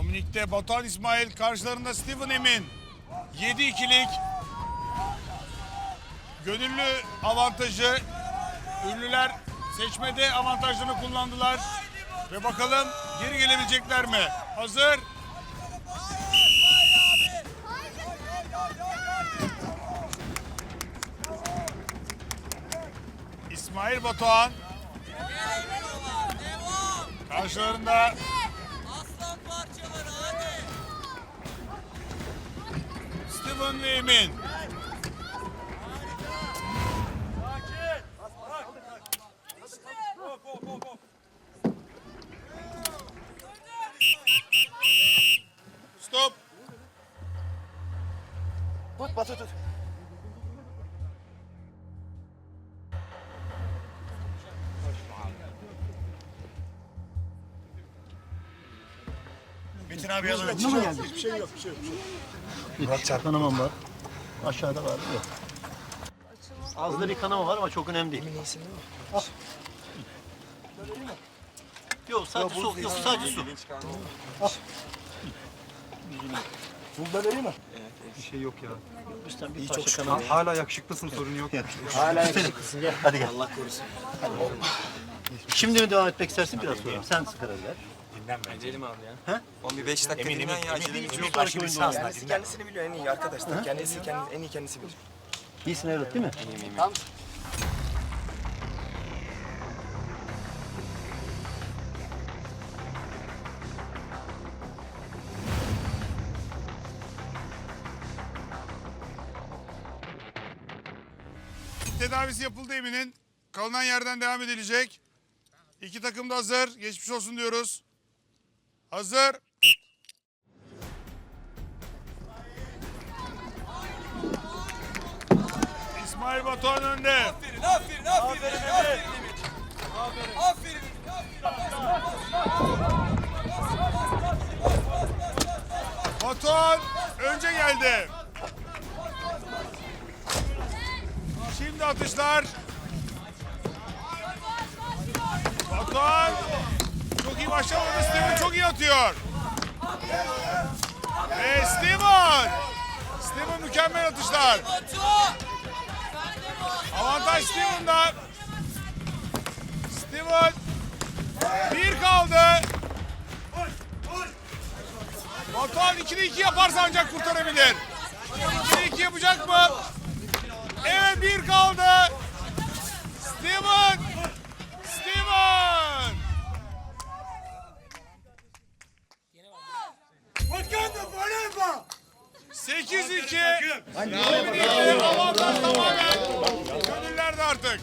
Dominik'te Batuhan İsmail karşılarında Steven Emin. 7-2'lik gönüllü avantajı. Ünlüler seçmede avantajlarını kullandılar. Ve bakalım geri gelebilecekler mi? Hazır. İsmail Batuhan karşılarında Steven ve Emin. Stop. Tut Batu tut. Metin abi alın. Ne mi geldi? Hiçbir şey yok. Bir şey yok. Murat çarpmanamam var. Aşağıda var. Yok. Azda bir kanama var ama çok önemli değil. Yok sadece su, yok sadece su. Buzda vereyim mi? Bir şey yok ya. Üstten bir parça kanama. Hala yakışıklısın sorun yok. Hala yakışıklısın. Gel. Hadi gel. Allah korusun. Şimdi mi devam etmek istersin biraz sonra? Sen karar ver. Gidelim abi ya. Oğlum bir 5 dakika dinlen ya. Acele Bir yok. sonraki oyunda oynayalım. Kendisi kendisini biliyor en iyi arkadaşlar. Kendisi kendisi en iyi kendisi bilir. İyisin evlat değil mi? Tedavisi yapıldı Emin'in. Kalınan yerden devam edilecek. İki takım da hazır. Geçmiş olsun diyoruz. Hazır. İsmail Batuhan önde. Aferin aferin aferin. Aferin Aferin. Aferin. Batuhan önce geldi. Şimdi atışlar. Batuhan çok iyi başlamadı. Steven çok iyi atıyor. Ve Steven. Steven mükemmel atışlar. Avantaj Steven'da. Steven bir kaldı. Batuhan 2'de 2 yaparsa ancak kurtarabilir. 8-2. Avantaj. Gönüller de artık.